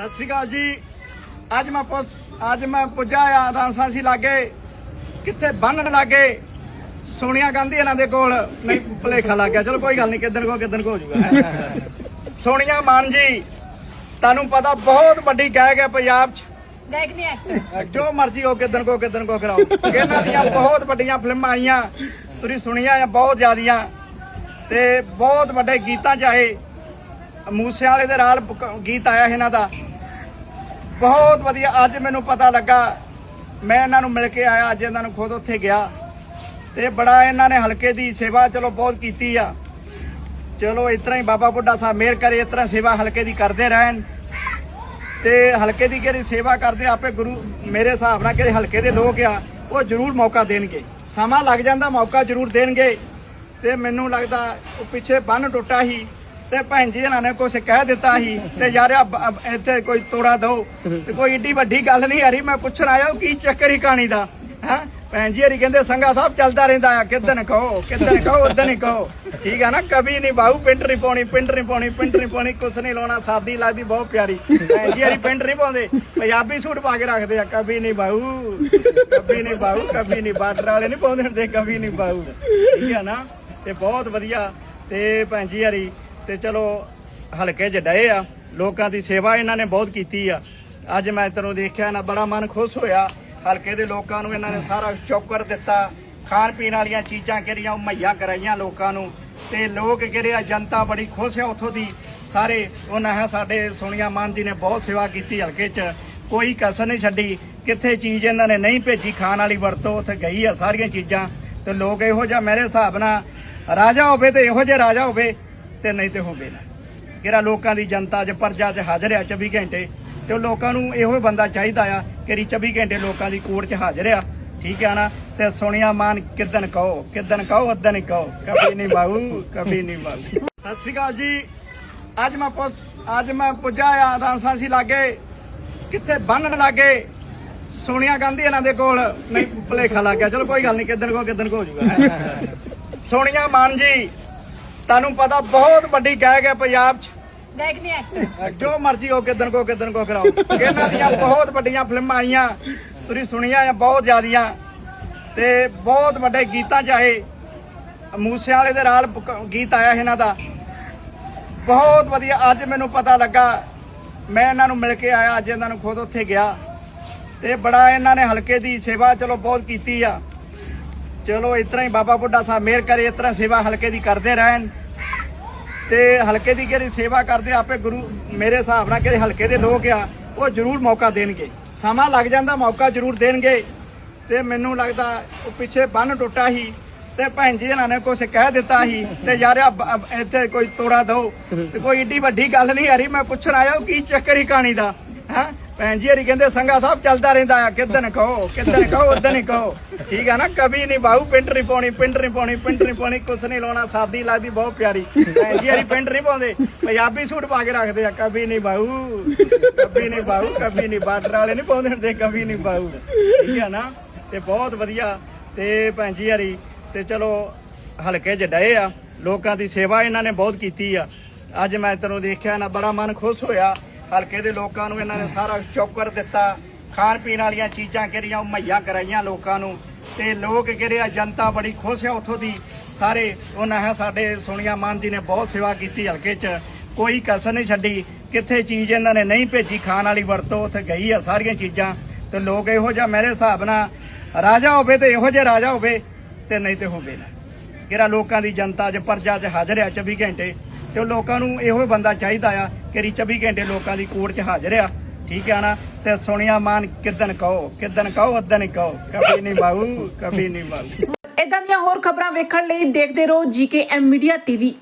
ਸਤਿ ਸ਼੍ਰੀ ਅਕਾਲ ਜੀ। ਅੱਜ ਮੈਂ ਪੁੱਛ ਅੱਜ ਮੈਂ ਪੁੱਜਾ ਆ ਰਾਂਸਾਸੀ ਲਾਗੇ। ਕਿੱਥੇ ਬੰਨਣ ਲਾਗੇ? ਸੋਨੀਆ ਗਾਂਧੀ ਇਹਨਾਂ ਦੇ ਕੋਲ। ਨਹੀਂ ਭਲੇਖਾ ਲੱਗ ਗਿਆ। ਚਲੋ ਕੋਈ ਗੱਲ ਨਹੀਂ ਕਿਦਨ ਕੋ ਕਿਦਨ ਕੋ ਹੋ ਜਾਊਗਾ ਸੋਨੀਆ ਮਾਨ ਜੀ ਤੁਹਾਨੂੰ ਪਤਾ ਬਹੁਤ ਵੱਡੀ ਗਾਇਕ ਹੈ ਪੰਜਾਬ 'ਚ। ਗਾਇਕ ਨਹੀਂ ਐਕਟਰ ਜੋ ਮਰਜ਼ੀ ਹੋ ਕਿਦਨ ਕੋ ਕਿਦਨ ਕੋ ਕਰਾਓ। ਇਹਨਾਂ ਦੀਆਂ ਬਹੁਤ ਵੱਡੀਆਂ ਫਿਲਮਾਂ ਆਈਆਂ। ਤੁਸੀਂ ਸੁਣੀਆਂ ਆ ਬਹੁਤ ਜ਼ਿਆਦੀਆਂ। ਤੇ ਬਹੁਤ ਵੱਡੇ ਗੀਤਾਂ ਚ ਆਏ। ਮੂਸੇ ਵਾਲੇ ਦੇ ਨਾਲ ਗੀਤ ਆਇਆ ਇਹਨਾਂ ਦਾ। ਬਹੁਤ ਵਧੀਆ। ਅੱਜ ਮੈਨੂੰ ਪਤਾ ਲੱਗਾ, ਮੈਂ ਇਹਨਾਂ ਨੂੰ ਮਿਲ ਕੇ ਆਇਆ, ਅੱਜ ਇਹਨਾਂ ਨੂੰ ਖੁਦ ਉੱਥੇ ਗਿਆ। ਤੇ ਬੜਾ ਇਹਨਾਂ ਨੇ ਹਲਕੇ ਦੀ ਸੇਵਾ ਚਲੋ ਬਹੁਤ ਕੀਤੀ ਆ। ਚਲੋ ਇਸ ਤਰ੍ਹਾਂ ਹੀ ਬਾਬਾ ਬੁੱਢਾ ਸਾਹਿਬ ਮਿਹਰ ਕਰੇ, ਇਸ ਤਰ੍ਹਾਂ ਸੇਵਾ ਹਲਕੇ ਦੀ ਕਰਦੇ ਰਹਿਣ। ਤੇ ਹਲਕੇ ਦੀ ਕਿਹੜੀ ਸੇਵਾ ਕਰਦੇ, ਆਪੇ ਗੁਰੂ ਮੇਰੇ ਹਿਸਾਬ ਨਾਲ ਕਿਹੜੇ ਹਲਕੇ ਦੇ ਲੋਕ ਆ, ਉਹ ਜ਼ਰੂਰ ਮੌਕਾ ਦੇਣਗੇ। ਸਮਾਂ ਲੱਗ ਜਾਂਦਾ, ਮੌਕਾ ਜ਼ਰੂਰ ਦੇਣਗੇ। ਤੇ ਮੈਨੂੰ ਲੱਗਦਾ, ਉਹ ਪਿੱਛੇ ਬੰਨ ਟੁੱਟਾ ਸੀ ਤੇ ਭੈਣ ਜੀ ਇਹਨਾਂ ਨੇ ਕੁਝ ਕਹਿ ਦਿੱਤਾ ਸੀ ਤੇ ਯਾਰ ਆ ਬ- ਅ- ਇੱਥੇ ਕੋਈ ਤੋੜਾ ਦੋ। ਤੇ ਕੋਈ ਏਡੀ ਵੱਡੀ ਗੱਲ ਨਹੀਂ ਹਰੀ, ਮੈਂ ਪੁੱਛਣ ਆਇਆ ਕੀ ਚੱਕਰ ਹੀ ਕਹਾਣੀ ਦਾ, ਹੈ? ਭੈਣ ਜੀ ਹਰੀ ਕਹਿੰਦੇ ਸੰਗਾ ਸਾਹਿਬ ਚੱਲਦਾ ਰਹਿੰਦਾ ਆ ਕਿਦਨ ਕਹੋ ਕਿਦਨ ਕਹੋ ਉਦਨ ਹੀ ਕਹੋ। ਠੀਕ ਆ ਨਾ, ਕਵੀ ਨਹੀਂ ਬਾਹੂ ਪਿੰਡ ਨਹੀਂ ਪਾਉਣੀ, ਪਿੰਡ ਨਹੀਂ ਪਾਉਣੀ, ਪਿੰਡ ਨਹੀਂ ਪਾਉਣੀ, ਕੁਛ ਨਹੀਂ ਲਾਉਣਾ, ਸਾਦੀ ਲੱਗਦੀ ਬਹੁਤ ਪਿਆਰੀ। ਭੈਣ ਜੀ ਹਰੀ ਪਿੰਡ ਨਹੀਂ ਪਾਉਂਦੇ, ਪੰਜਾਬੀ ਸੂਟ ਪਾ ਕੇ ਰੱਖਦੇ ਆ, ਕਵੀ ਨਹੀਂ ਬਾਹੂ ਕਵੀ ਨਹੀਂ ਬਾਹੂ ਕਵੀ ਨਹੀਂ ਬਾਰਡਰ ਵਾਲੇ ਨਹੀਂ ਪਾਉਂਦੇ ਹੁੰਦੇ, ਕਵੀ ਨਹੀਂ ਬਾਹੂ ਠੀਕ ਆ ਨਾ, ਤੇ ਬਹੁਤ ਵਧੀਆ, ਤੇ ਭੈਣ ਜੀ ਹਰੀ ਤੇ ਚਲੋ ਹਲਕੇ ਚ ਡਏ ਆ। ਲੋਕਾਂ ਦੀ ਸੇਵਾ ਇਹਨਾਂ ਨੇ ਬਹੁਤ ਕੀਤੀ ਆ। ਅੱਜ ਮੈਂ ਤੈਨੂੰ ਦੇਖਿਆ ਨਾ, ਬੜਾ ਮਨ ਖੁਸ਼ ਹੋਇਆ। ਹਲਕੇ ਦੇ ਲੋਕਾਂ ਨੂੰ ਇਹਨਾਂ ਨੇ ਸਾਰਾ ਚੌਕਰ ਦਿੱਤਾ। ਖਾਣ ਪੀਣ ਵਾਲੀਆਂ ਚੀਜ਼ਾਂ ਕਿਹੜੀਆਂ ਮੁਹੱਈਆ ਕਰਾਈਆਂ ਲੋਕਾਂ ਨੂੰ। ਤੇ ਲੋਕ ਕਿਹੜੇ ਆ, ਜਨਤਾ ਬੜੀ ਖੁਸ਼ ਆ ਉੱਥੋਂ ਦੀ। ਸਾਰੇ ਉਹਨਾਂ ਹੈ, ਸਾਡੇ ਸੋਨੀਆ ਮਾਨ ਜੀ ਨੇ ਬਹੁਤ ਸੇਵਾ ਕੀਤੀ ਹਲਕੇ 'ਚ। ਕੋਈ ਕਸਰ ਨਹੀਂ ਛੱਡੀ। ਕਿੱਥੇ ਚੀਜ਼ ਇਹਨਾਂ ਨੇ ਨਹੀਂ ਭੇਜੀ, ਖਾਣ ਵਾਲੀ ਵਰਤੋਂ ਉੱਥੇ ਗਈ ਆ ਸਾਰੀਆਂ ਚੀਜ਼ਾਂ। ਤੇ ਲੋਕ ਇਹੋ ਜਿਹਾ ਮੇਰੇ ਹਿਸਾਬ ਨਾਲ ਰਾਜਾ ਹੋਵੇ ਤੇ ਇਹੋ ਜਿਹਾ ਰਾਜਾ ਹੋਵੇ। ਤੇ ਨਹੀਂ ਤੇ ਹੋਵੇ ਨਾ। ਕਿਹੜਾ ਲੋਕਾਂ ਦੀ ਜਨਤਾ 'ਚ ਪਰਜਾ 'ਚ ਹਾਜ਼ਰ ਆ 24 ਘੰਟੇ, ਤੇ ਉਹ ਨੂੰ ਇਹੋ ਬੰਦਾ ਚਾਹੀਦਾ ਆ ਕਿ 24 ਘੰਟੇ ਲੋਕਾਂ ਦੀ ਕੋਰਟ 'ਚ ਹਾਜ਼ਰ ਆ। ਠੀਕ ਆ ਨਾ? ਤੇ ਸੋਨੀਆ ਮਾਨ, ਕਿਦਨ ਕਹੋ? ਕਿਦਨ ਕਹੋ ਉਦਨ ਹੀ ਕਹੋ। ਕਭੀ ਨਹੀਂ ਬਾਹੂ ਕਭੀ ਨਹੀਂ ਬਾਹੂ ਸਤਿ ਸ਼੍ਰੀ ਅਕਾਲ ਜੀ। ਅੱਜ ਮੈਂ ਪੁੱਛ, ਅੱਜ ਮੈਂ ਪੁੱਜਾ ਆ ਰਾਂਸਾਸੀ ਲਾਗੇ। ਕਿੱਥੇ ਬੰਨਣ ਲਾਗੇ? ਸੋਨੀਆ ਗਾਂਧੀ ਇਹਨਾਂ ਦੇ ਕੋਲ। ਨਹੀਂ, ਭਲੇਖਾ ਲੱਗ ਗਿਆ। ਚਲੋ ਕੋਈ ਗੱਲ ਨਹੀਂ, ਕਿਦਨ ਕੋ ਕਿਦਨ ਕੋ ਹੋ ਜਾਊਗਾ। ਸੋਨੀਆ ਮਾਨ ਜੀ ਤੁਹਾਨੂੰ ਪਤਾ ਬਹੁਤ ਵੱਡੀ ਗਾਇਕ ਹੈ ਪੰਜਾਬ 'ਚ। ਗਾਇਕ ਨਹੀਂ ਐਕਟਰ ਜੋ ਮਰਜ਼ੀ ਹੋ ਕਿਦਨ ਕੋ ਕਿਦਨ ਕੋ ਕਰਾਓ। ਇਹਨਾਂ ਦੀਆਂ ਬਹੁਤ ਵੱਡੀਆਂ ਫਿਲਮਾਂ ਆਈਆਂ। ਤੁਸੀਂ ਸੁਣੀਆਂ ਆ ਬਹੁਤ ਜ਼ਿਆਦੀਆਂ। ਤੇ ਬਹੁਤ ਵੱਡੇ ਗੀਤਾਂ ਚ ਆਏ। ਮੂਸੇ ਵਾਲੇ ਦੇ ਨਾਲ ਗੀਤ ਆਇਆ ਇਹਨਾਂ ਦਾ। ਬਹੁਤ ਵਧੀਆ। ਅੱਜ ਮੈਨੂੰ ਪਤਾ ਲੱਗਾ। ਮੈਂ ਇਹਨਾਂ ਨੂੰ ਮਿਲ ਕੇ ਆਇਆ। ਅੱਜ ਇਹਨਾਂ ਨੂੰ ਖੁਦ ਉੱਥੇ ਗਿਆ। ਤੇ ਬੜਾ ਇਹਨਾਂ ਨੇ ਹਲਕੇ ਦੀ ਸੇਵਾ ਚਲੋ ਬਹੁਤ ਕੀਤੀ ਆ। ਚਲੋ ਇਸ ਤਰ੍ਹਾਂ ਹੀ ਬਾਬਾ ਬੁੱਢਾ ਸਾਹਿਬ ਮਿਹਰ ਕਰੇ। ਇਸ ਤਰ੍ਹਾਂ ਸੇਵਾ ਹਲਕੇ ਦੀ ਕਰਦੇ ਰਹਿਣ। ਤੇ ਹਲਕੇ ਦੀ ਕਿਹੜੀ ਸੇਵਾ ਕਰਦੇ ਆਪੇ ਗੁਰੂ ਮੇਰੇ ਹਿਸਾਬ ਨਾਲ ਕਿਹੜੇ ਹਲਕੇ ਦੇ ਲੋਕ ਆ, ਉਹ ਜ਼ਰੂਰ ਮੌਕਾ ਦੇਣਗੇ। ਸਮਾਂ ਲੱਗ ਜਾਂਦਾ, ਮੌਕਾ ਜ਼ਰੂਰ ਦੇਣਗੇ। ਤੇ ਮੈਨੂੰ ਲੱਗਦਾ, ਉਹ ਪਿੱਛੇ ਬੰਨ ਟੁੱਟਾ ਸੀ ਤੇ ਭੈਣ ਜੀ ਇਹਨਾਂ ਨੇ ਕੁਝ ਕਹਿ ਦਿੱਤਾ ਸੀ ਤੇ ਯਾਰ ਆ ਇੱਥੇ ਕੋਈ ਤੋੜਾ ਦੋ। ਤੇ ਕੋਈ ਏਡੀ ਵੱਡੀ ਗੱਲ ਨਹੀਂ, ਹਰੀ, ਮੈਂ ਪੁੱਛਣ ਆਇਆ ਕੀ ਚੱਕਰ ਹੀ ਕਹਾਣੀ ਦਾ? ਹੈ? ਭੈਣ ਜੀ ਹਰੀ ਕਹਿੰਦੇ ਸੰਗਾ ਸਾਹਿਬ ਚੱਲਦਾ ਰਹਿੰਦਾ ਆ ਕਿਦਨ ਕਹੋ ਕਿਦਨ ਕਹੋ ਉਦਨ ਹੀ ਕਹੋ। ਠੀਕ ਆ ਨਾ, ਕਵੀ ਨਹੀਂ ਬਾਹੂ ਪਿੰਡ ਨਹੀਂ ਪਾਉਣੀ, ਪਿੰਡ ਨਹੀਂ ਪਾਉਣੀ, ਪਿੰਡ ਨਹੀਂ ਪਾਉਣੀ, ਕੁਛ ਨਹੀਂ ਲਾਉਣਾ, ਸਾਦੀ ਲੱਗਦੀ ਬਹੁਤ ਪਿਆਰੀ। ਭੈਣ ਜੀ ਹਰੀ ਪਿੰਡ ਨਹੀਂ ਪਾਉਂਦੇ, ਪੰਜਾਬੀ ਸੂਟ ਪਾ ਕੇ ਰੱਖਦੇ ਆ, ਕਵੀ ਨਹੀਂ ਬਾਹੂ ਕਵੀ ਨਹੀਂ ਬਾਹੂ ਕਵੀ ਨਹੀਂ ਬਾਰਡਰ ਵਾਲੇ ਨਹੀਂ ਪਾਉਂਦੇ ਹੁੰਦੇ, ਕਵੀ ਨਹੀਂ ਬਾਹੂ ਠੀਕ ਆ ਨਾ, ਤੇ ਬਹੁਤ ਵਧੀਆ, ਤੇ ਭੈਣ ਜੀ ਹਰੀ, ਤੇ ਚਲੋ ਹਲਕੇ ਚ ਡਏ ਆ, ਲੋਕਾਂ ਦੀ ਸੇਵਾ ਇਹਨਾਂ ਨੇ ਬਹੁਤ ਕੀਤੀ ਆ। ਅੱਜ ਮੈਂ ਤੈਨੂੰ ਦੇਖਿਆ ਨਾ, ਬੜਾ ਮਨ ਖੁਸ਼ ਹੋਇਆ। ਹਲਕੇ ਦੇ ਲੋਕਾਂ ਨੂੰ ਇਹਨਾਂ ਨੇ ਸਾਰਾ ਚੌਕਰ ਦਿੱਤਾ। ਖਾਣ ਪੀਣ ਵਾਲੀਆਂ ਚੀਜ਼ਾਂ ਕਿਹੜੀਆਂ, ਉਹ ਮੁਹੱਈਆ ਕਰਾਈਆਂ ਲੋਕਾਂ ਨੂੰ। ਤੇ ਲੋਕ ਕਿਹੜੇ ਆ, ਜਨਤਾ ਬੜੀ ਖੁਸ਼ ਆ ਉੱਥੋਂ ਦੀ। ਸਾਰੇ ਉਹਨਾਂ ਹੈ, ਸਾਡੇ ਸੋਨੀਆ ਮਾਨ ਜੀ ਨੇ ਬਹੁਤ ਸੇਵਾ ਕੀਤੀ ਹਲਕੇ 'ਚ। ਕੋਈ ਕਸਰ ਨਹੀਂ ਛੱਡੀ। ਕਿੱਥੇ ਚੀਜ਼ ਇਹਨਾਂ ਨੇ ਨਹੀਂ ਭੇਜੀ, ਖਾਣ ਵਾਲੀ ਵਰਤੋਂ ਉੱਥੇ ਗਈ ਆ ਸਾਰੀਆਂ ਚੀਜ਼ਾਂ। ਤੇ ਲੋਕ ਇਹੋ ਜਿਹਾ ਮੇਰੇ ਹਿਸਾਬ ਨਾਲ ਰਾਜਾ ਹੋਵੇ ਤੇ ਇਹੋ ਜਿਹਾ ਰਾਜਾ ਹੋਵੇ ਤੇ ਨਹੀਂ ਤੇ ਹੋਵੇ ਨਾ। ਕਿਹੜਾ ਲੋਕਾਂ ਦੀ ਜਨਤਾ 'ਚ ਪਰਜਾ 'ਚ ਹਾਜ਼ਰ ਆ 24 ਘੰਟੇ। ਤੇ ਉਹ ਲੋਕਾਂ ਨੂੰ ਇਹੋ ਬੰਦਾ ਚਾਹੀਦਾ ਆ ਕਿ 24 ਘੰਟੇ ਲੋਕਾਂ ਦੀ ਕੋਰਟ 'ਚ ਹਾਜ਼ਰ ਆ। ਠੀਕ ਆ ਨਾ? ਤੇ ਸੁਣਿਆ ਮਾਨ ਕਿਦਨ ਕਹੋ? ਕਿਦਨ ਕਹੋ ਉਦਨ ਕਹੋ? ਕਭੀ ਨਹੀਂ ਬਾਹੂ ਕਭੀ ਨਹੀਂ ਬਾਹੂ ਇਦਾਂ ਦੀਆਂ ਹੋਰ ਖਬਰਾਂ ਵੇਖਣ ਲਈ ਦੇਖਦੇ ਰਹੋ ਜੀਕੇ ਐਮ ਮੀਡੀਆ ਟੀਵੀ।